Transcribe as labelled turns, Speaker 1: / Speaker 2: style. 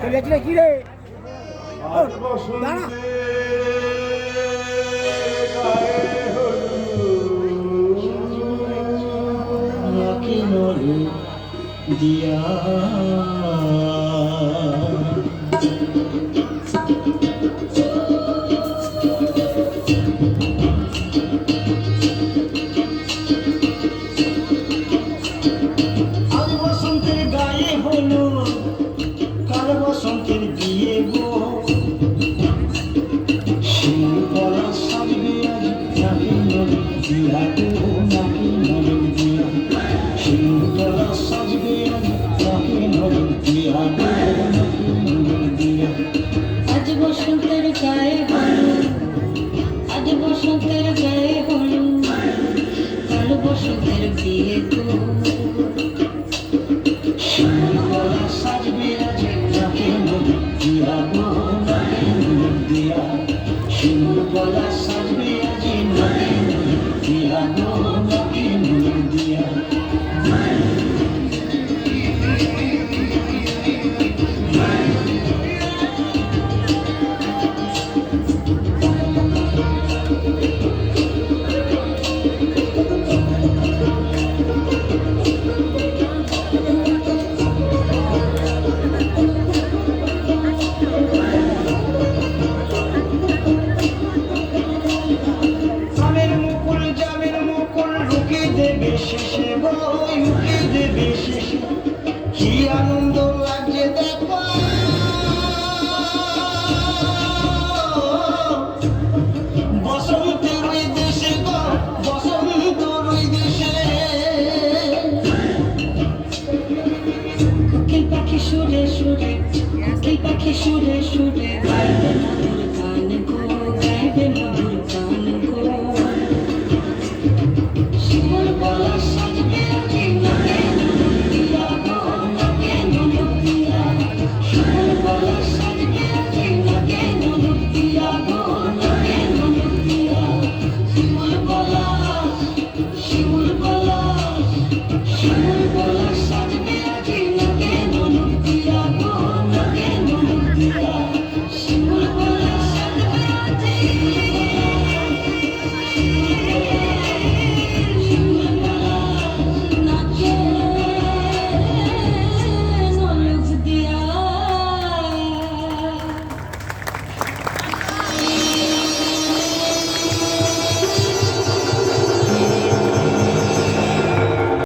Speaker 1: তুই কি রে? দাঁড়া।
Speaker 2: দিয়া। বসন্তের গায়ে হলু কালো বসন্তের বিয়ে তো শিমুল গলা সাজ জামিন মুকুল জামিন মুকুল ঢুকে দেবে শেষে বই দেবে শেষে কি আনন্দ দেখো। দেশে পাখি সুরে সুরে পাখি সুরে সুরে।